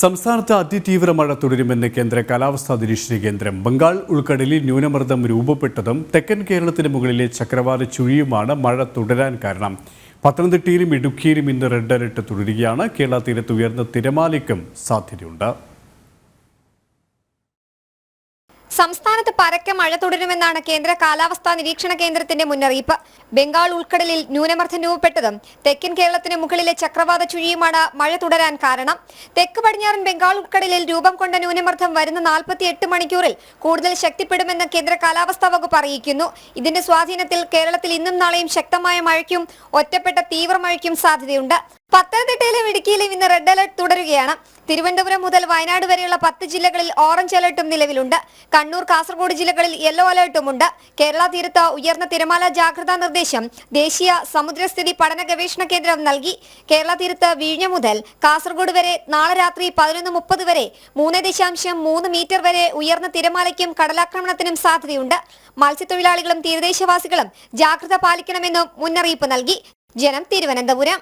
സംസ്ഥാനത്ത് അതിതീവ്ര മഴ തുടരുമെന്ന് കേന്ദ്ര കാലാവസ്ഥാ നിരീക്ഷണ കേന്ദ്രം. ബംഗാൾ ഉൾക്കടലിൽ ന്യൂനമർദ്ദം രൂപപ്പെട്ടതും തെക്കൻ കേരളത്തിന് മുകളിലെ ചക്രവാത ചുഴിയുമാണ് മഴ തുടരാൻ കാരണം. പത്തനംതിട്ടയിലും ഇടുക്കിയിലും ഇന്ന് റെഡ് അലർട്ട് തുടരുകയാണ്. കേരള തീരത്ത് ഉയർന്ന തിരമാലയ്ക്കും സാധ്യതയുണ്ട്. സംസ്ഥാനത്ത് പരക്കെ മഴ തുടരുമെന്നാണ് കേന്ദ്ര കാലാവസ്ഥാ നിരീക്ഷണ കേന്ദ്രത്തിന്റെ മുന്നറിയിപ്പ്. ബംഗാൾ ഉൾക്കടലിൽ ന്യൂനമർദ്ദം രൂപപ്പെട്ടതും തെക്കൻ കേരളത്തിന് മുകളിലെ ചക്രവാത ചുഴിയുമാണ് മഴ തുടരാൻ കാരണം. തെക്ക് പടിഞ്ഞാറൻ ബംഗാൾ ഉൾക്കടലിൽ രൂപം കൊണ്ട ന്യൂനമർദ്ദം വരുന്ന നാൽപ്പത്തിയെട്ട് മണിക്കൂറിൽ കൂടുതൽ ശക്തിപ്പെടുമെന്ന് കേന്ദ്ര കാലാവസ്ഥാ വകുപ്പ് അറിയിക്കുന്നു. ഇതിന്റെ സ്വാധീനത്തിൽ കേരളത്തിൽ ഇന്നും നാളെയും ശക്തമായ മഴയ്ക്കും ഒറ്റപ്പെട്ട തീവ്രമഴയ്ക്കും സാധ്യതയുണ്ട്. പത്തനംതിട്ടയിലും ഇടുക്കിയിലും ഇന്ന് റെഡ് അലർട്ട് തുടരുകയാണ്. തിരുവനന്തപുരം മുതൽ വയനാട് വരെയുള്ള പത്ത് ജില്ലകളിൽ ഓറഞ്ച് അലർട്ടും നിലവിലുണ്ട്. കണ്ണൂർ കാസർഗോഡ് ജില്ലകളിൽ യെല്ലോ അലർട്ടുമുണ്ട് കേരള തീരത്ത് ഉയർന്ന തിരമാല ജാഗ്രതാ നിർദ്ദേശം ദേശീയ സമുദ്രസ്ഥിതി പഠന ഗവേഷണ കേന്ദ്രം നൽകി. കേരള തീരത്ത് വീഴ്ച മുതൽ കാസർഗോഡ് വരെ നാളെ രാത്രി പതിനൊന്ന് മുപ്പത് വരെ മൂന്ന് ദശാംശം മൂന്ന് മീറ്റർ വരെ ഉയർന്ന തിരമാലയ്ക്കും കടലാക്രമണത്തിനും സാധ്യതയുണ്ട്. മത്സ്യത്തൊഴിലാളികളും തീരദേശവാസികളും ജാഗ്രത പാലിക്കണമെന്നും മുന്നറിയിപ്പ് നൽകി. ജനം തിരുവനന്തപുരം.